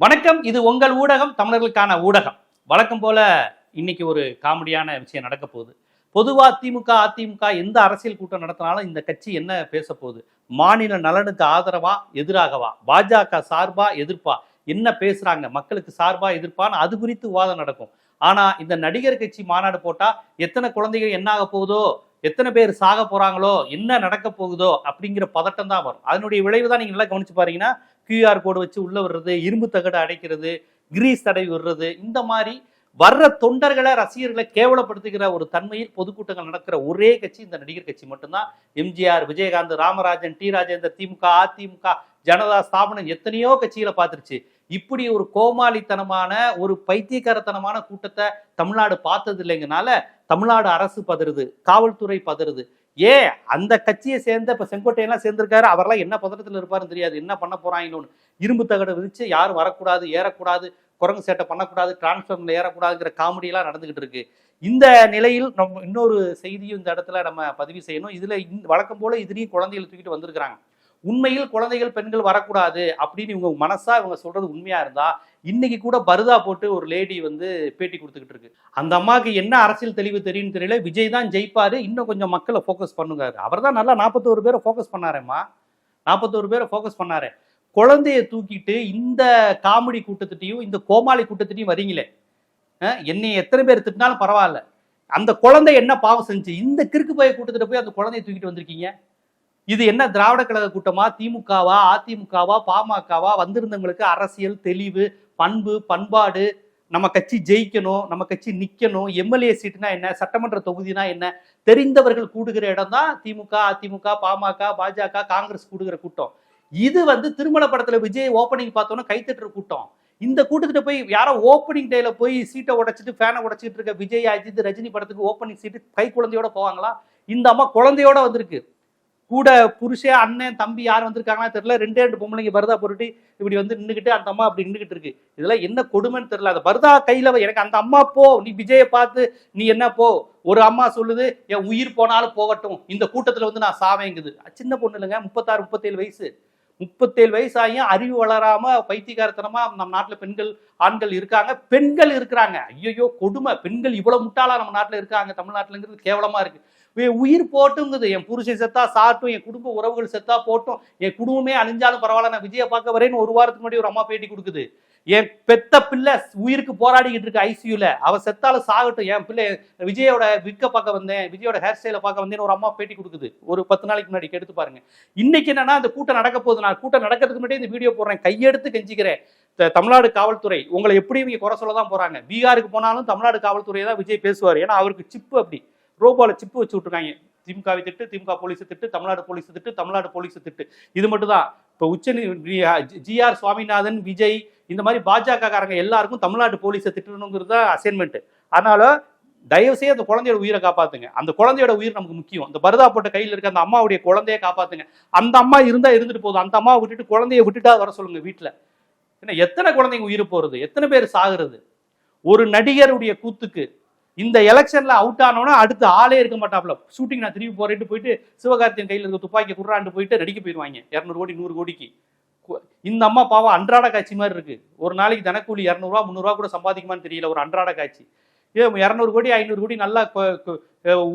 வணக்கம். இது உங்கள் ஊடகம் தமிழர்களுக்கான ஊடகம். வழக்கம் போல இன்னைக்கு ஒரு காமெடியான விஷயம் நடக்க போகுது. பொதுவாக திமுக அதிமுக எந்த அரசியல் கூட்டம் நடத்தினாலும் இந்த கட்சி என்ன பேச போகுது? மாநில நலனுக்கு ஆதரவா எதிராகவா? பாஜக சார்பா எதிர்ப்பா? என்ன பேசுறாங்க? மக்களுக்கு சார்பா எதிர்ப்பான்னு அது குறித்து விவாதம் நடக்கும். ஆனா இந்த நடிகர் கட்சி மாநாடு போட்டா எத்தனை குழந்தைகள் என்ன ஆக போகுதோ எத்தனை பேர் சாக போறாங்களோ என்ன நடக்க போகுதோ அப்படிங்கிற பதட்டம் தான் வரும். அதனுடைய விளைவு தான் நீங்க நல்லா கவனிச்சு பாருங்கன்னா கியூஆர் கோடு வச்சு உள்ள விடுறது இரும்பு தகடை அடைக்கிறது கிரீஸ் தடவி விடுறது இந்த மாதிரி வர்ற தொண்டர்களை ரசிகர்களை கேவலப்படுத்துகிற ஒரு தன்மையில் பொதுக்கூட்டங்கள் நடக்கிற ஒரே கட்சி இந்த நடிகர் கட்சி மட்டும்தான். எம்ஜிஆர் விஜயகாந்த் ராமராஜன் டி ராஜேந்தர் திமுக அதிமுக ஜனதா ஸ்தாபனம் எத்தனையோ கட்சிகளை பார்த்துருச்சு. இப்படி ஒரு கோமாளித்தனமான ஒரு பைத்தியக்காரத்தனமான கூட்டத்தை தமிழ்நாடு பார்த்தது இல்லைங்கனால தமிழ்நாடு அரசு பதறுது காவல்துறை பதறுது. ஏ அந்த கட்சியை சேர்ந்த இப்போ செங்கோட்டையெல்லாம் சேர்ந்திருக்காரு அவரெல்லாம் என்ன பதட்டத்தில் இருப்பாருன்னு தெரியாது. என்ன பண்ண போறாங்கன்னு இரும்பு தகடு விரிச்சு யாரும் வரக்கூடாது ஏறக்கூடாது குரங்கு சேட்டை பண்ணக்கூடாது டிரான்ஸ்ஃபார்மில் ஏறக்கூடாதுங்கிற காமெடியெல்லாம் நடந்துகிட்டு இருக்கு. இந்த நிலையில் நம்ம இன்னொரு செய்தியும் இந்த இடத்துல நம்ம பதிவு செய்யணும். இதில் இந்த- வழக்கம் போல இதுலேயும் குழந்தைகளை தூக்கிட்டு வந்திருக்கிறாங்க. உண்மையில் குழந்தைகள் பெண்கள் வரக்கூடாது அப்படின்னு இவங்க மனசா இவங்க சொல்றது உண்மையா இருந்தா இன்னைக்கு கூட பருதா போட்டு ஒரு லேடி வந்து பேட்டி கொடுத்துக்கிட்டு இருக்கு. அந்த அம்மாவுக்கு என்ன அரசியல் தெளிவு தெரியும்னு தெரியல. விஜய் தான் ஜெயிப்பாரு. இன்னும் கொஞ்சம் மக்களை ஃபோக்கஸ் பண்ணுங்க அவர் தான் நல்லா நாற்பத்தோரு பேரை ஃபோக்கஸ் பண்ணாரேம்மா. நாற்பத்தோரு பேரை ஃபோக்கஸ் பண்ணாரு. குழந்தைய தூக்கிட்டு இந்த காமெடி கூட்டத்திட்டையும் இந்த கோமாளி கூட்டத்திட்டையும் வரீங்களே. என்னை எத்தனை பேர் திட்டினாலும் பரவாயில்ல. அந்த குழந்தை என்ன பாவம் செஞ்சு இந்த கிறுக்கு போய் கூட்டத்திட்ட போய் அந்த குழந்தைய தூக்கிட்டு வந்திருக்கீங்க? இது என்ன திராவிட கழக கூட்டமா? திமுகவா? அதிமுகவா? பாமகவா? வந்திருந்தவங்களுக்கு அரசியல் தெளிவு பண்பு பண்பாடு நம்ம கட்சி ஜெயிக்கணும் நம்ம கட்சி நிற்கணும் எம்எல்ஏ சீட்டுனா என்ன சட்டமன்ற தொகுதினா என்ன தெரிந்தவர்கள் கூடுகிற இடம் தான் திமுக அதிமுக பாமக பாஜக காங்கிரஸ் கூடுகிற கூட்டம். இது வந்து திருமண படத்துல விஜய் ஓப்பனிங் பார்த்தோன்னா கைத்தட்டுற கூட்டம். இந்த கூட்டத்திட்ட போய் யாரோ ஓப்பனிங் டேல போய் சீட்டை உடைச்சிட்டு ஃபேனை உடைச்சிட்டு இருக்க விஜய் அஜித் ரஜினி படத்துக்கு ஓப்பனிங் சீட்டு கை குழந்தையோட போவாங்களா? இந்த அம்மா குழந்தையோட வந்திருக்கு. கூட புருஷே அண்ணன் தம்பி யார் வந்திருக்காங்கன்னா தெரியல. ரெண்டே ரெண்டு பொம்பளைங்க பரதா போட்டுட்டு இப்படி வந்து நின்றுக்கிட்டு அந்த அம்மா அப்படி நின்றுக்கிட்டு இருக்கு. இதெல்லாம் என்ன கொடுமைன்னு தெரியல. அந்த பரதா கையில எனக்கு அந்த அம்மா போ நீ விஜயை பார்த்து நீ என்ன போ ஒரு அம்மா சொல்லுது என் உயிர் போனாலும் போகட்டும் இந்த கூட்டத்துல வந்து நான் சாவேங்குது. சின்ன பொண்ணு இல்லைங்க முப்பத்தாறு முப்பத்தேழு வயசு. முப்பத்தேழு வயசாகியும் அறிவு வளராம பைத்தியகாரத்தனமா நம்ம நாட்டில் பெண்கள் ஆண்கள் இருக்காங்க. பெண்கள் இருக்கிறாங்க. ஐயோ கொடுமை. பெண்கள் இவ்வளவு முட்டாளா நம்ம நாட்டில் இருக்காங்க. தமிழ்நாட்டிலங்கிறது கேவலமா இருக்கு. உயிர் போட்டுங்குது. என் புருஷன் செத்தா சாட்டும் என் குடும்ப உறவுகள் செத்தா போட்டும். என் குடும்பமே அழிஞ்சாலும் பரவாயில்ல நான் விஜயை பார்க்க வரேன்னு ஒரு வாரத்துக்கு முன்னாடி ஒரு அம்மா பேட்டி கொடுக்குது. என் பெத்த பிள்ளை உயிருக்கு போராடிக்கிட்டு இருக்கு ஐசியூல அவன் செத்தாலும் சாகட்டும். என் பிள்ளை விஜயோட விற்க பார்க்க வந்தேன் விஜயோட ஹேர் ஸ்டைலை பார்க்க வந்தேன்னு ஒரு அம்மா பேட்டி கொடுக்குது. ஒரு பத்து நாளைக்கு முன்னாடி எடுத்து பாருங்க. இன்னைக்கு என்னன்னா அந்த கூட்டம் நடக்க போகுது. நான் கூட்டம் நடக்கிறதுக்கு முன்னாடி இந்த வீடியோ போடுறேன். கையெடுத்து கெஞ்சிக்கிறேன். த- தமிழ்நாடு காவல்துறை உங்களை எப்படியும் இங்கே குறை சொல்ல தான் போறாங்க. பீகாருக்கு போனாலும் தமிழ்நாடு காவல்துறையை தான் விஜய் பேசுவார். ஏன்னா அவருக்கு சிப்பு அப்படி. ரோபோல சிப்பு வச்சு விட்டுருக்காங்க. திமுகவை திட்டு திமுக போலீஸ் திட்டு தமிழ்நாடு போலீஸ் திட்டு தமிழ்நாடு போலீஸ் திட்டு. இது மட்டும் தான் இப்போ உச்ச ஜிஆர் சுவாமிநாதன் விஜய் இந்த மாதிரி பாஜக காரங்க எல்லாருக்கும் தமிழ்நாடு போலீஸை திட்டணுங்கிறது தான் அசைன்மெண்ட் அதனால தயவுசெய்து அந்த குழந்தையோட உயிரை காப்பாத்துங்க. அந்த குழந்தையோட உயிர் நமக்கு முக்கியம். அந்த பரதா போட்ட கையில் இருக்க அந்த அம்மாவுடைய குழந்தைய காப்பாத்துங்க. அந்த அம்மா இருந்தா இருந்துட்டு போதும். அந்த அம்மாவை விட்டுட்டு குழந்தைய விட்டுட்டா வர சொல்லுங்க வீட்டில் ஏன்னா எத்தனை குழந்தைங்க உயிர் போறது? எத்தனை பேர் சாகுறது? ஒரு நடிகருடைய கூத்துக்கு இந்த எலெக்ஷன்ல அவுட் ஆனோன்னா அடுத்து ஆளே இருக்க மாட்டாப்ல ஷூட்டிங் நான் திரும்பி போறேன்ட்டு போயிட்டு சிவகார்த்தியன் கையில் இருக்க துப்பாக்கி குர்றாண்டு போயிட்டு நடிக்க போயிடுவாங்க இரநூறு கோடி நூறு கோடிக்கு. இந்த அம்மா பாவம் அன்றாட காட்சி மாதிரி இருக்கு. ஒரு நாளைக்கு தனக்கூலி இரநூறுவா முந்நூறுவா கூட சம்பாதிக்குமான்னு தெரியல ஒரு அன்றாட காட்சி. ஏ இரநூறு கோடி ஐநூறு கோடி நல்லா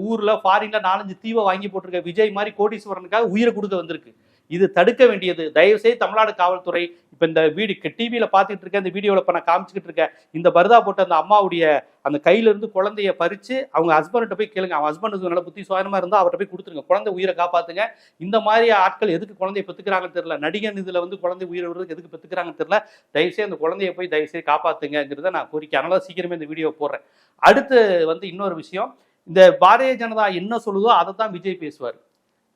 ஊர்ல ஃபாரின்ல நாலஞ்சு தீவை வாங்கி போட்டிருக்க விஜய் மாதிரி கோடீஸ்வரனுக்காக உயிரை கொடுக்க வந்திருக்கு. இது தடுக்க வேண்டியது. தயவு செய்து தமிழ்நாடு காவல்துறை இப்போ இந்த வீடு டிவியில் பார்த்துட்டு இருக்க இந்த வீடியோவில் இப்போ நான் காமிச்சிக்கிட்டு இருக்கேன். இந்த பரதா போட்ட அந்த அம்மாவுடைய அந்த கையிலேருந்து குழந்தைய பறித்து அவங்க ஹஸ்பண்ட்கிட்ட போய் கேளுங்க. அவன் ஹஸ்பண்ட் நல்ல புத்தி சுவாரமாக இருந்தால் அவர்கிட்ட போய் கொடுத்துருங்க. குழந்தை உயிரை காப்பாத்துங்க. இந்த மாதிரி ஆட்கள் எதுக்கு குழந்தைய பெத்துக்கிறாங்கன்னு தெரியல. நடிகன் இதில் வந்து குழந்தை உயிரை விடுறதுக்கு எதுக்கு பெற்றுக்கிறாங்கன்னு தெரியல. தயவுசெய்து அந்த குழந்தைய போய் தயவுசெய்து காப்பாத்துங்கிறத நான் கோரிக்கை. அதனால சீக்கிரமே இந்த வீடியோ போடுறேன். அடுத்து வந்து இன்னொரு விஷயம். இந்த பாரதிய ஜனதா என்ன சொல்லுதோ அதை தான் விஜய் பேசுவார்.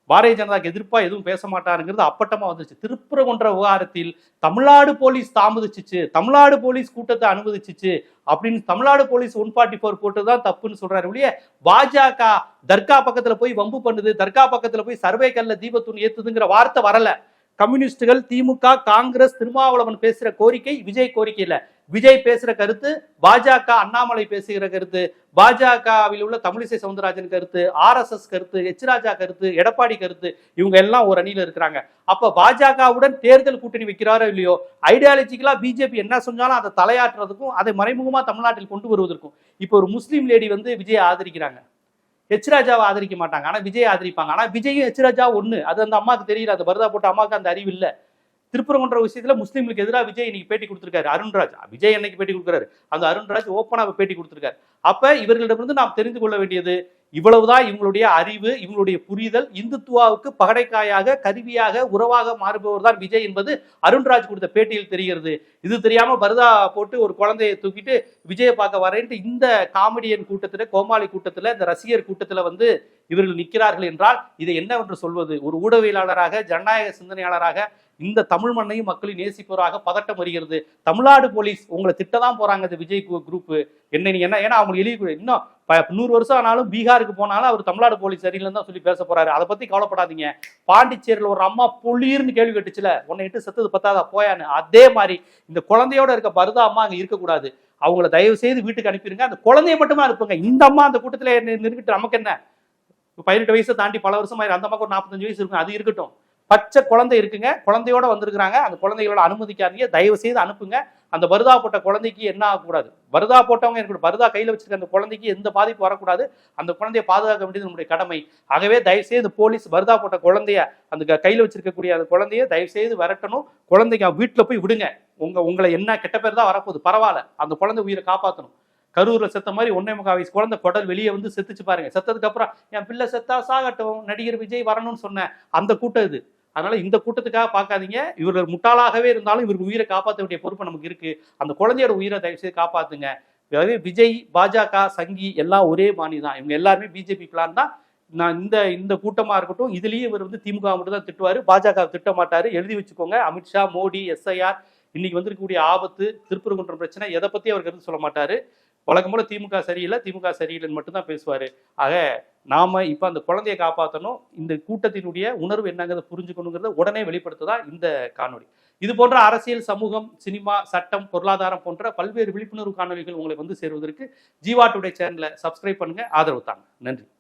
பாரதிய ஜனதாக்கு எதிர்ப்பா எதுவும் பேச மாட்டாருங்கிறது அப்பட்டமா வந்துச்சு திருப்பரங்குன்ற விவகாரத்தில் தமிழ்நாடு போலீஸ் தாமதிச்சிச்சு தமிழ்நாடு போலீஸ் கூட்டத்தை அனுமதிச்சுச்சு அப்படின்னு Tamil Nadu police one forty four போட்டதுதான் தப்புன்னு சொல்றாரு ஒழிய பாஜக தர்கா பக்கத்துல போய் வம்பு பண்ணுது தர்கா பக்கத்துல போய் சர்வே கல்ல தீபத்துன்னு ஏத்துதுங்கிற வார்த்தை வரல. கம்யூனிஸ்டுகள் திமுக காங்கிரஸ் திருமாவளவன் பேசுற கோரிக்கை விஜய் கோரிக்கை இல்லை. விஜய் பேசுற கருத்து பாஜக அண்ணாமலை பேசுகிற கருத்து பாஜகவில் உள்ள தமிழிசை சவுந்தரராஜன் கருத்து ஆர்எஸ்எஸ் கருத்து எச் ராஜா கருத்து எடப்பாடி கருத்து இவங்க எல்லாம் ஒரு அணியில இருக்கிறாங்க. அப்ப பாஜகவுடன் தேர்தல் கூட்டணி வைக்கிறாரோ இல்லையோ ஐடியாலஜிக்கலா பிஜேபி என்ன சொன்னாலும் அதை தலையாட்டுறதுக்கும் அதை மறைமுகமா தமிழ்நாட்டில் கொண்டு வருவதற்கும். இப்போ ஒரு முஸ்லீம் லேடி வந்து விஜயை ஆதரிக்கிறாங்க. எச் ராஜாவை ஆதரிக்க மாட்டாங்க. ஆனா விஜய் ஆதரிப்பாங்க. ஆனா விஜயும் எச் ராஜா ஒண்ணு. அது அந்த அம்மாவுக்கு தெரியல. அது பரதா போட்ட அம்மாவுக்கு அந்த அறிவு இல்லை. திருப்பரங்குன்ற விஷயத்துல முஸ்லீம்களுக்கு எதிராக விஜய் இன்னைக்கு பேட்டி கொடுத்திருக்காரு. அருண்ராஜ். விஜய் என்னைக்கு பேட்டி கொடுக்குறாரு? அந்த அருண்ராஜ் ஓப்பனாக பேட்டி கொடுத்திருக்காரு. அப்ப இவர்களிடமிருந்து நாம் தெரிந்து கொள்ள வேண்டியது இவ்வளவுதான் இவங்களுடைய அறிவு இவங்களுடைய புரிதல். இந்துத்துவாவுக்கு பகடைக்காயாக கருவியாக உறவாக மாறுபவர் தான் விஜய் என்பது அருண்ராஜ் கொடுத்த பேட்டியில் தெரிகிறது. இது தெரியாம பரதா போட்டு ஒரு குழந்தையை தூக்கிட்டு விஜயை பார்க்க வரேன்ட்டு இந்த காமெடியன் கூட்டத்துல கோமாளி கூட்டத்துல இந்த ரசிகர் கூட்டத்துல வந்து இவர்கள் நிற்கிறார்கள் என்றால் இதை என்னவென்று சொல்வது? ஒரு ஊடகவியலாளராக ஜனநாயக சிந்தனையாளராக இந்த தமிழ் மண்ணையும் மக்களையும் நேசிப்பவராக பதட்டம் வருகிறது. தமிழ்நாடு போலீஸ் உங்களை திட்டதான் போறாங்க இந்த விஜய் குரூப் என்ன நீ என்ன ஏன்னா அவங்க எழுதி இன்னும் நூறு வருஷம் ஆனாலும் பீகாருக்கு போனாலும் அவர் தமிழ்நாடு போலீஸ் சரியில்லைன்னு தான் சொல்லி பேச போறாரு. அதை பத்தி கவலைப்படாதீங்க. பாண்டிச்சேரியில் ஒரு அம்மா புள்ளீர்னு கேள்வி கேட்டுச்சுல உன்னை இட்டு செத்தது பத்தாதா போயான்னு. அதே மாதிரி இந்த குழந்தையோட இருக்க பருதா அம்மா அங்க இருக்கக்கூடாது அவங்கள தயவு செய்து வீட்டுக்கு அனுப்பிடுங்க அந்த குழந்தைய மட்டுமா அனுப்புங்க. இந்த அம்மா அந்த கூட்டத்தில் நின்றுக்கிட்டு நமக்கு என்ன? பதினெட்டு வயசை தாண்டி பல வருஷம் ஆயிரும் அந்த அம்மாக்கு ஒரு நாற்பத்தஞ்சு வயசு இருக்கும். அது இருக்கட்டும். பச்சை குழந்தை இருக்குங்க. குழந்தையோட வந்திருக்கிறாங்க. அந்த குழந்தைகளோட அனுமதிக்காதீங்க. தயவு செய்து அனுப்புங்க. அந்த பருதா போட்ட குழந்தைக்கு என்ன ஆகக்கூடாது? பருதா போட்டவங்க இருக்கட்டும் பருதா கையில் வச்சிருக்க அந்த குழந்தைக்கு எந்த பாதிப்பு வரக்கூடாது? அந்த குழந்தையை பாதுகாக்க வேண்டியது நம்முடைய கடமை. ஆகவே தயவுசெய்து போலீஸ் பருதா போட்ட குழந்தைய அந்த க- வச்சிருக்கக்கூடிய அந்த குழந்தைய தயவு செய்து விரட்டணும் குழந்தைங்க வீட்டில் போய் விடுங்க. உங்க உங்களை என்ன கெட்ட பேர் தான் வரப்போகுது. பரவாயில்ல. அந்த குழந்தை உயிரை காப்பாற்றணும் கரூரில் செத்த மாதிரி ஒன்னே முக்கால் வயசு குழந்தை குடல் வெளியே வந்து செத்துச்சு பாருங்க. செத்ததுக்கு அப்புறம் என் பிள்ளை செத்தா சாகட்டும். நடிகர் விஜய் வரணும்னு சொன்னேன். அந்த கூட்டம் இது. அதனால இந்த கூட்டத்துக்காக பார்க்காதீங்க. இவர் முட்டாளாகவே இருந்தாலும் இவருக்கு உயிரை காப்பாற்ற வேண்டிய பொறுப்பு நமக்கு இருக்கு. அந்த குழந்தையோட உயிரை தயவு செய்து காப்பாத்துங்க விஜய் பாஜக சங்கி எல்லாம் ஒரே பாணி தான். இவங்க எல்லாருமே பிஜேபி பிளான் தான். நான் இந்த இந்த கூட்டமா இருக்கட்டும் இதுலயும் இவர் வந்து திமுக மட்டும் தான் திட்டுவாரு. பாஜக திட்ட மாட்டாரு. எழுதி வச்சுக்கோங்க. அமித்ஷா மோடி எஸ்ஐஆர் இன்னைக்கு வந்திருக்கக்கூடிய ஆபத்து திருப்பரங்குன்றம் பிரச்சனை எதை பத்தி அவர் கருத்து சொல்ல மாட்டாரு. வழக்கம் போல் திமுக சரியில்லை திமுக சரியில்லைன்னு மட்டும்தான் பேசுவார். ஆக நாம இப்போ அந்த குழந்தையை காப்பாற்றணும் இந்த கூட்டத்தினுடைய உணர்வு என்னங்கிறத புரிஞ்சுக்கணுங்கிறத உடனே வெளிப்படுத்துதான் இந்த காணொளி. இது போன்ற அரசியல் சமூகம் சினிமா சட்டம் பொருளாதாரம் போன்ற பல்வேறு விழிப்புணர்வு காணொளிகள் உங்களை வந்து சேருவதற்கு ஜீவா டுடே சேனலை சப்ஸ்கிரைப் பண்ணுங்க. ஆதரவு தாங்க. நன்றி.